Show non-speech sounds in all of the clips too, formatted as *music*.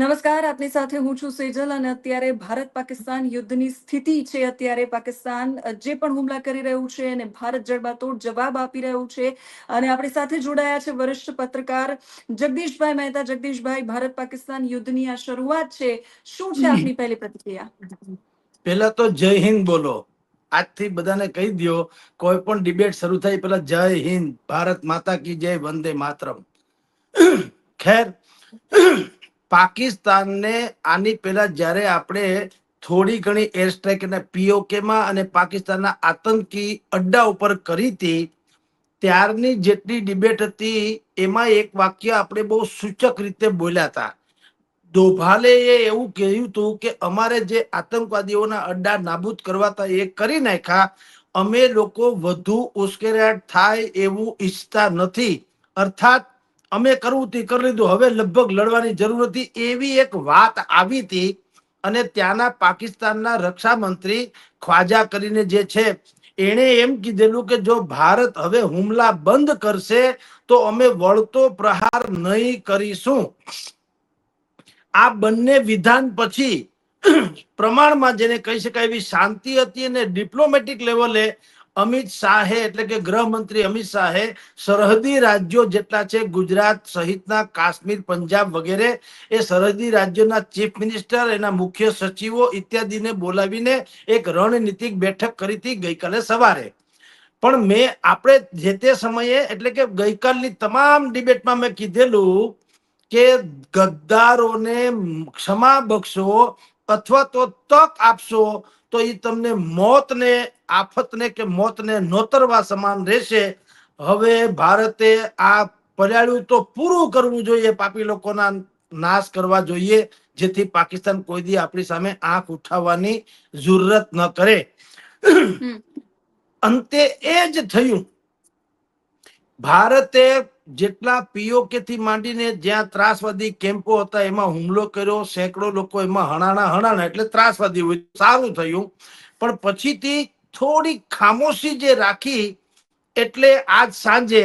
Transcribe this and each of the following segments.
નમસ્કાર, આપની સાથે હું છું સેજલ અને અત્યારે ભારત પાકિસ્તાન યુદ્ધની સ્થિતિ છે. અત્યારે પાકિસ્તાન જે પણ હુમલા કરી રહ્યું છે અને ભારત જડબાતોડ જવાબ આપી રહ્યું છે અને આપણી સાથે જોડાયા છે વરિષ્ઠ પત્રકાર જગદીશભાઈ મહેતા. જગદીશભાઈ ભારત પાકિસ્તાન યુદ્ધની આ શરૂઆત છે. શું છે આપની પહેલી પ્રતિક્રિયા? પહેલા તો જય હિન્દ બોલો. આજથી બધાને કહી દો કોઈ પણ ડિબેટ શરૂ થાય પહેલા જય હિન્દ, ભારત માતા કી જય, વંદે માતરમ. *clears throat* ખેર પાકિસ્તાનને આની પહેલા જ્યારે આપણે થોડી ઘણી એર સ્ટ્રાઇક અને પીઓકે અને પાકિસ્તાનના આતંકી અડ્ડા ઉપર કરી હતી, ત્યારની જેટલી ડિબેટ હતી, એમાં એક વાક્ય આપણે બહુ સૂચક રીતે બોલ્યા હતા. દોભાલે એવું કહ્યું હતું કે, અમારે જે આતંકવાદીઓના અડ્ડા નાબૂદ કરવા હતા, એ કરી નાખ્યા. અમે લોકો વધુ ઉશ્કેરાટ થાય એવું ઈચ્છતા નથી. અર્થાત અમે કરવું તે કરી લીધું. હવે લગભગ લડવાની જરૂર હતી એવી એક વાત આવી હતી અને ત્યાંના પાકિસ્તાનના રક્ષા મંત્રી ખ્વાજા કરીને જે છે, એણે એમ કીધેલું કે જો ભારત હવે હુમલા બંધ કરશે, તો અમે વળતો પ્રહાર નહીં કરીશું. આ બંને વિધાન પછી પ્રમાણમાં જેને કહી શકાય એવી શાંતિ હતી અને ડિપ્લોમેટિક લેવલે અમિત શાહે, એટલે કે ગૃહમંત્રી અમિત શાહે સરહદી રાજ્યો જેટલા છે, ગુજરાત સહિતના કાશ્મીર, પંજાબ વગેરે, એ સરહદી રાજ્યોના ચીફ મિનિસ્ટર, એના મુખ્ય સચિવો ઇત્યાદિને બોલાવીને એક રણનીતિક બેઠક કરી હતી ગઈકાલે સવારે. પણ મેં આપણે જે તે સમયે, એટલે કે ગઈકાલની તમામ ડિબેટમાં મેં કીધેલું કે ગદ્દારોને ક્ષમા બક્ષો અથવા તો તક આપશો તો એ તમને મોતને આફતને કે મોતને નોતરવા સમાન રહેશે. હવે ભારતે આ પર્યાળું તો પૂરું કરવું જોઈએ પાપી લોકોના નાશ કરવા જોઈએ જેથી પાકિસ્તાન કોઈ દી આપણી સામે આંખ ઉઠાવવાની જરૂરત ન કરે. અંતે એ જ થયું. ભારતે જેટલા પીઓકે થી માંડીને જ્યાં ત્રાસવાદી કેમ્પો હતા એમાં હુમલો કર્યો સેંકડો લોકો એમાં હણાણા હણાણા એટલે ત્રાસવાદી હોય સારું થયું. પણ પછીથી થોડી ખામોશી જે રાખી એટલે આજ સાંજે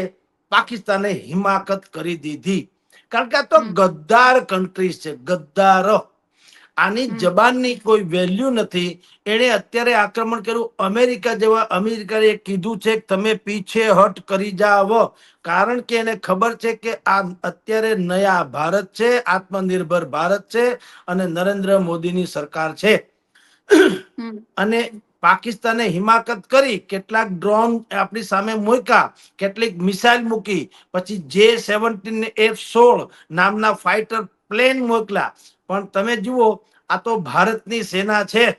પાકિસ્તાને હિમાકત કરી દીધી. કારણ કે આ તો ગદ્દાર કન્ટ્રીઝ છે ગદ્દાર. આની જબાનની કોઈ વેલ્યુ નથી. એણે અત્યારે આક્રમણ કર્યું. અમેરિકા જેવા અમેરિકાએ કીધું છે કે તમે પીછે હટ કરી જાવ કારણ કે એને ખબર છે કે આ અત્યારે નયા ભારત છે આત્મનિર્ભર ભારત છે અને નરેન્દ્ર મોદીની સરકાર છે. અને પાકિસ્તાને હિમાકત કરી કેટલાક ડ્રોન આપણી સામે મૂક્યા કેટલીક મિસાઇલ મૂકી. પછી જે સેવન્ટીન એફ સોળ નામના ફાઇટર પ્લેન મોકલા. પણ તમે જુઓ, આ તો ભારતની સેના છે.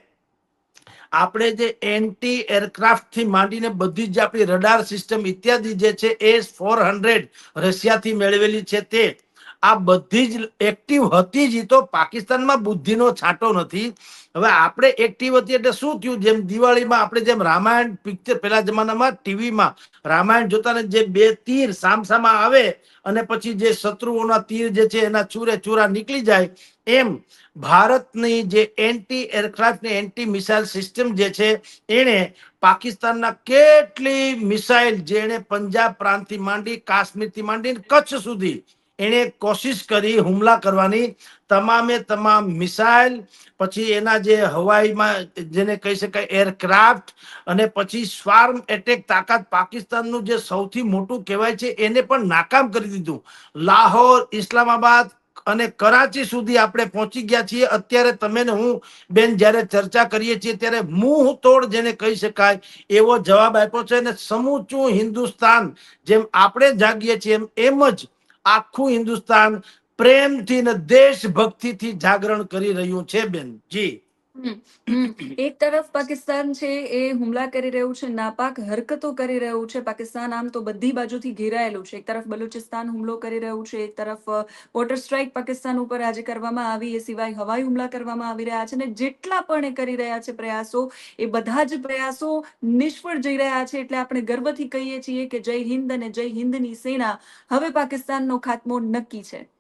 આપણે જે એન્ટી એરક્રાફ્ટથી માંડીને બધી જ આપણી રડાર સિસ્ટમ ઇત્યાદિ જે છે, એ ફોર હંડ્રેડ રશિયાથી મેળવેલી છે તે. આ બધી જ એક્ટિવ હતી જ તો પાકિસ્તાનમાં બુદ્ધિનો છાંટો નથી. હવે આપણે એક્ટિવ હતી એટલે શું થયું? જેમ દિવાળીમાં આપણે જેમ રામાયણ પિક્ચર પેલા જમાનામાં ટીવીમાં રામાયણ જોતા ને જે બે તીર સામસામા આવે અને પછી જે શત્રુઓના તીર જે છે એના ચૂરે ચૂરા નીકળી જાય, એમ ભારતની જે એન્ટી એરક્રાફ્ટની એન્ટી મિસાઇલ સિસ્ટમ જે છે, એણે પાકિસ્તાનના કેટલી મિસાઇલ જેણે પંજાબ પ્રાંતથી માંડી, કાશ્મીરથી માંડીને કચ્છ સુધી એણે કોશિશ કરી હુમલા કરવાની. તમામે તમામ મિસાઇલ, પછી એના જે હવાઈમાં જેને કહી શકાય એરક્રાફ્ટ અને પછી સ્વાર્મ એટેક તાકાત પાકિસ્તાનનું જે સૌથી મોટું કહેવાય છે, એને પણ નાકામ કરી દીધું. લાહોર, ઇસ્લામાબાદ અને કરાચી સુધી આપણે પહોંચી ગયા છીએ. અત્યારે તમે ને હું, બેન, જ્યારે ચર્ચા કરીએ છીએ, ત્યારે મુંહ તોડ જેને કહી શકાય એવો જવાબ આપ્યો છે. અને સમૂચું હિન્દુસ્તાન જેમ આપણે જાગીએ છીએ, એમ એમ જ આખું હિન્દુસ્તાન પ્રેમથી ને દેશભક્તિથી જાગરણ કરી રહ્યું છે બેન જી. એક તરફ પાકિસ્તાન છે એ હુમલા કરી રહ્યું છે, નાપાક હરકતો કરી રહ્યું છે. પાકિસ્તાન આમ તો બધી બાજુથી ઘેરાયેલું છે. એક તરફ બલુચિસ્તાન હુમલો કરી રહ્યું છે, એક તરફ વોટર સ્ટ્રાઇક પાકિસ્તાન ઉપર આજે કરવામાં આવી, એ સિવાય હવાઈ હુમલા કરવામાં આવી રહ્યા છે અને જેટલા પણ એ કરી રહ્યા છે પ્રયાસો, એ બધા જ પ્રયાસો નિષ્ફળ જઈ રહ્યા છે. એટલે આપણે ગર્વથી કહીએ છીએ કે જય હિન્દ અને જય હિન્દની સેના હવે પાકિસ્તાનનો ખાત્મો નક્કી છે.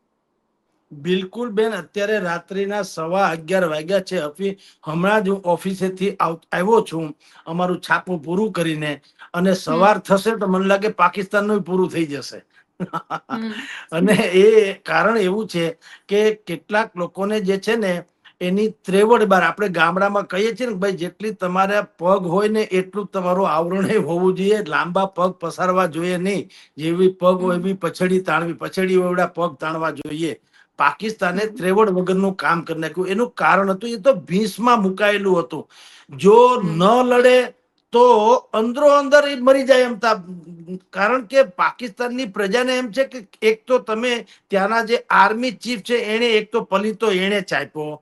બિલકુલ બેન અત્યારે રાત્રિના સવા અગિયાર વાગ્યા છે. અફી હમણાં જ હું ઓફિસેથી આવ- આવ્યો છું. અમારું છાપું પૂરું કરીને અને સવાર થશે તો મને લાગે પાકિસ્તાનનું પૂરું થઈ જશે. અને એ કારણ એવું છે કે કેટલાક લોકોને જે છે ને એની ત્રેવડ બાર આપણે ગામડામાં કહીએ છીએ ને ભાઈ જેટલી તમારે પગ હોય ને એટલું તમારું આવરણ હોવું જોઈએ. લાંબા પગ પસારવા જોઈએ નહીં. જેવી પગ હોય એવી પછડી તાણવી. પછડી એવડા પગ તાણવા જોઈએ. પાકિસ્તાને. ત્રેવડ વગરનું કામ કરી નાખ્યું. એનું કારણ હતું એ તો ભીંસમાં મુકાયેલું હતું. જો ન લડે તો અંદરો અંદર એ મરી જાય એમ તા. કારણ કે પાકિસ્તાનની પ્રજાને એમ છે કે એક તો તમે ત્યાંના જે આર્મી ચીફ છે એને એક તો પલિતો એને ચાપ્યો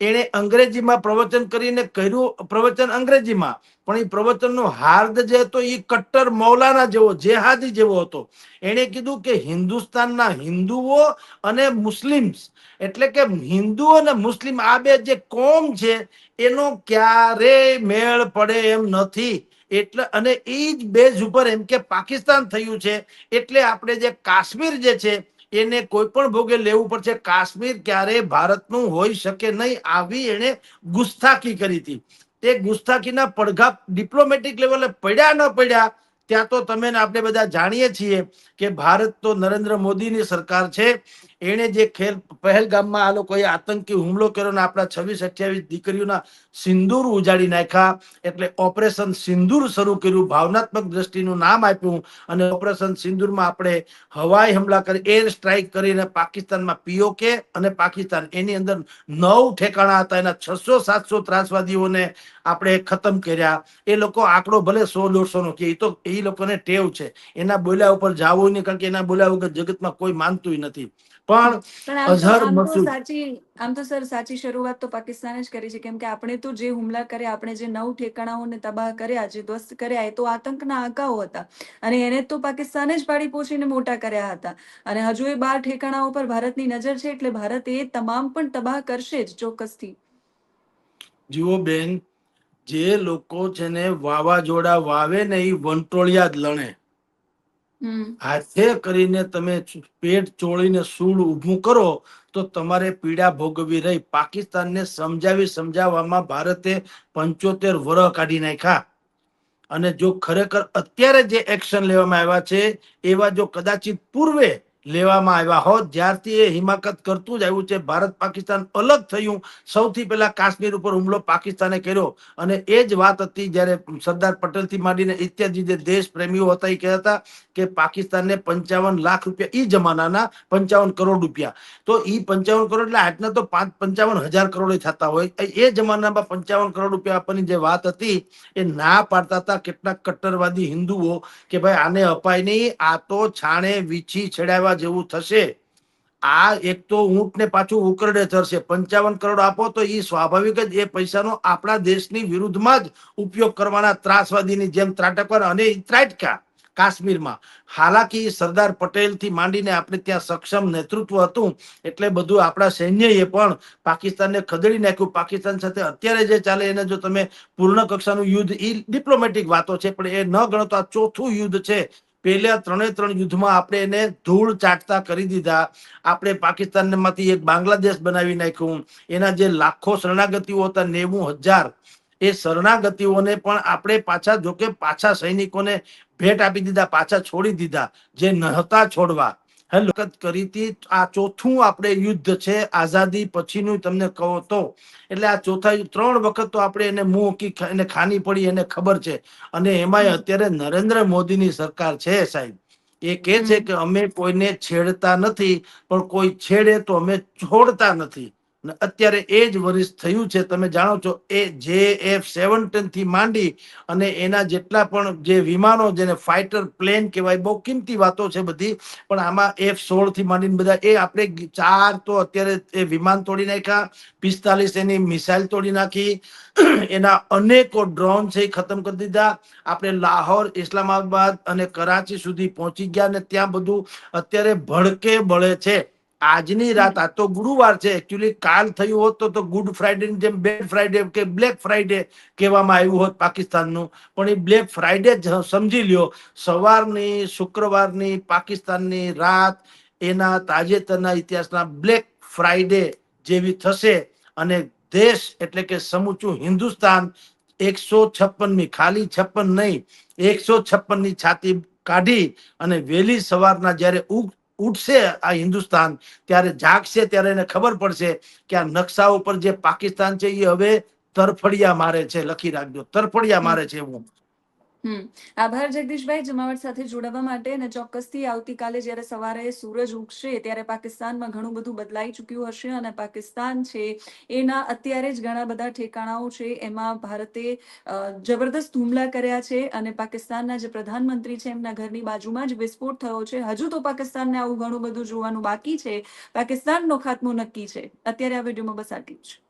એણે અંગ્રેજીમાં પ્રવચન કરીને કર્યું, પ્રવચન અંગ્રેજીમાં. પણ એ પ્રવચનનો હાર્દ જે હતો એ કટ્ટર મૌલાના જેવો, જેહાદી જેવો હતો. એણે કીધું કે હિન્દુસ્તાનના હિન્દુઓ અને મુસ્લિમ્સ, એટલે કે હિન્દુ અને મુસ્લિમ આ બે જે કોમ છે, એનો ક્યારેય મેળ પડે એમ નથી. એટલે, અને એ જ બેઝ ઉપર એમ કે પાકિસ્તાન થયું છે. એટલે આપણે જે કાશ્મીર જે છે એને કોઈ પણ ભોગે લેવું પડશે. કાશ્મીર ક્યારેય ભારતનું હોઈ શકે નહીં આવી એને ગુસ્તાખી કરી હતી. તે ગુસ્તાખીના પડઘા ડિપ્લોમેટિક લેવલે પડ્યા ન પડ્યા ત્યાં તો તમે ને આપણે બધા જાણીએ છીએ કે ભારત તો નરેન્દ્ર મોદીની સરકાર છે. એણે જે ખેલ પહેલગામમાં આ લોકોએ આતંકી હુમલો કર્યો ને આપણા છવ્વીસ અઠ્યાવીસ દીકરીઓના સિંદૂર ઉજાડી નાખ્યા, એટલે ઓપરેશન સિંદૂર શરૂ કર્યું, ભાવનાત્મક દ્રષ્ટિનું નામ આપ્યું અને ઓપરેશન સિંદૂરમાં આપણે હવાઈ હમલા કરી, એર સ્ટ્રાઇક કરીને પાકિસ્તાનમાં પીઓકે અને પાકિસ્તાન, એની અંદર નવ ઠેકાણા હતા, એના છસો સાતસો ત્રાસવાદીઓને આપણે ખતમ કર્યા. એ લોકો આંકડો ભલે સો દોઢસો નો કે એ તો એ લોકોને ટેવ છે. એના બોલ્યા ઉપર જાવું નહીં કારણ કે એના બોલ્યા વગર જગતમાં કોઈ માનતું નથી. પણ અઝહર મસૂદ સાચી આમ તો સર સાચી શરૂઆત તો પાકિસ્તાને જ કરી છે. કેમ કે આપણે તો જે હુમલા કર્યા આપણે જે નવ ઠેકાણાઓને તબાહ કર્યા જે ધ્વસ્ત કર્યા એ તો આતંકના આકાઓ હતા. અને એને તો પાકિસ્તાને જ પાડી પોચીને મોટા કર્યા હતા. અને હજુ એ બાર ઠેકાણાઓ પર ભારતની નજર છે એટલે ભારત એ તમામ પણ તબાહ કરશે જ ચોક્કસથી. જુઓ બેન જે લોકો છે ને વાવાઝોડા વાવે ને એ વંટોળિયા જ લણે. હાથે કરીને તમે પેટ ચોળીને સૂળ ઊભું કરો તો તમારે પીડા ભોગવી રહી. પાકિસ્તાનને સમજાવી સમજાવવામાં ભારતે પંચોતેર વરહ કાઢી નાખ્યા. અને જો ખરેખર અત્યારે જે એક્શન લેવામાં આવ્યા છે એવા જો કદાચિત પૂર્વે લેવામાં આવ્યા હોત, જ્યારથી એ હિમાકત કરતું જ આવ્યું છે. ભારત પાકિસ્તાન અલગ થયું. સૌથી પહેલા કાશ્મીર ઉપર હુમલો પાકિસ્તાને કર્યો. અને એ જ વાત હતી જ્યારે સરદાર પટેલથી માંડીને ઇત્યાદિ જે દેશ પ્રેમીઓ હતા, એ કહેતા હતા કે પાકિસ્તાનને પંચાવન લાખ રૂપિયા ઈ જમાનાના પંચાવન કરોડ રૂપિયા. તો ઈ પંચાવન કરોડ એટલે આજના તો પાંચ પંચાવન હજાર કરોડ થતા હોય. એ જમાનામાં પંચાવન કરોડ રૂપિયા આપવાની જે વાત હતી, એ ના પાડતા હતા કેટલાક કટ્ટરવાદી હિન્દુઓ કે ભાઈ આને અપાય નહીં, આ તો છાણે વીછી છેડાવવા જેવું થશે. આ એક તો ઊંટ ને પાછું ઉકરડે ચડશે પંચાવન કરોડ આપો તો એ સ્વાભાવિક જ એ પૈસાનો આપણા દેશની વિરુદ્ધમાં જ ઉપયોગ કરવાના ત્રાસવાદીની જેમ ત્રાટકવાના અને ઈ ત્રાટક્યા કાશ્મીરમાં. હાલાકી સરદાર પટેલથી માંડીને આપણે ત્યાં સક્ષમ નેતૃત્વ હતું એટલે બધું આપણા સૈન્યએ પણ પાકિસ્તાનને ખદેડી નાખ્યું. પાકિસ્તાન સાથે અત્યારે જે ચાલે એને જો તમે પૂર્ણ કક્ષાનું યુદ્ધ એ ડિપ્લોમેટિક વાતો છે, પણ એ ન ગણતો આ ચોથું યુદ્ધ છે. પહેલા ત્રણે ત્રણ યુદ્ધમાં આપણે એને ધૂળ ચાટતા કરી દીધા. આપણે પાકિસ્તાનમાંથી એક બાંગ્લાદેશ બનાવી નાખ્યું. એના જે લાખો શરણાગતિઓ હતા, નેવું હજાર, એ શરણાગતિઓને પણ આપણે પાછા, જોકે પાછા સૈનિકોને ભેટ આપી દીધા, પાછા છોડી દીધા, જે નહોતા છોડવા. હલકત કરી હતી. આ ચોથું આપણે યુદ્ધ છે. આઝાદી પછીનું તમને કહો તો. એટલે આ ચોથા યુદ્ધ ત્રણ વખત તો આપણે એને મુંહ કી એને ખાની પડી એને ખબર છે. અને એમાંય અત્યારે નરેન્દ્ર મોદીની સરકાર છે સાહેબ. એ કે છે કે અમે કોઈને છેડતા નથી પણ કોઈ છેડે તો અમે છોડતા નથી. અત્યારે એ જ વરિષ્ઠ થયું છે, તમે જાણો છો, એ જે એફ સેવન્ટીનથી માંડી અને એના જેટલા પણ જે વિમાનો જેને ફાઇટર પ્લેન કહેવાય, બહુ કિંમતી વાતો છે બધી, પણ આમાં એફ સોળથી માંડીને બધા, એ આપણે ચાર તો અત્યારે એ વિમાન તોડી નાખ્યા, પિસ્તાલીસ એની મિસાઇલ તોડી નાખી, *clears throat* એના અનેકો ડ્રોન છે એ ખતમ કરી દીધા, આપણે લાહોર, ઇસ્લામાબાદ અને કરાચી સુધી પહોંચી ગયા ને ત્યાં બધું અત્યારે ભડકે બળે છે. આજની રાત, આ તો ગુરુવાર છે. એકચ્યુઅલી કાલ થયું હોત તો તો ગુડ ફ્રાઈડે જેમ બેડ ફ્રાઈડે કે બ્લેક ફ્રાઈડે કહેવામાં આવ્યું હોત પાકિસ્તાનનું. પણ એ બ્લેક ફ્રાઈડે જ સમજી લ્યો. સવારની, શુક્રવારની પાકિસ્તાનની રાત, એના તાજેતરના ઇતિહાસના બ્લેક ફ્રાઈડે જેવી થશે. અને દેશ એટલે કે સમૂચું હિન્દુસ્તાન એકસો છપ્પનમી, ખાલી છપ્પન નહીં, એકસો છપ્પનની છાતી કાઢી અને વહેલી સવારના જ્યારે ઉગ ઉઠશે આ હિન્દુસ્તાન, ત્યારે જાગશે ત્યારે એને ખબર પડશે કે આ નકશા ઉપર જે પાકિસ્તાન છે એ હવે તરફડિયા મારે છે, લખી રાખજો, તરફડિયા મારે છે એવું. હમ. આભાર, જગદીશભાઈ. જમાવટ સાથે જોડાવા માટે અને ચોક્કસથી આવતીકાલે જ્યારે સવારે સૂરજ ઉગશે ત્યારે પાકિસ્તાનમાં ઘણું બધું બદલાઈ ચૂક્યું હશે અને પાકિસ્તાન છે એના અત્યારે જ ઘણા બધા ઠેકાણાઓ છે. એમાં ભારતે જબરદસ્ત હુમલા કર્યા છે અને પાકિસ્તાનના જે પ્રધાનમંત્રી છે એમના ઘરની બાજુમાં જ વિસ્ફોટ થયો છે. હજુ તો પાકિસ્તાનને આવું ઘણું બધું જોવાનું બાકી છે. પાકિસ્તાનનો ખાત્મો નક્કી છે. અત્યારે આ વિડીયોમાં બસ આટલું જ.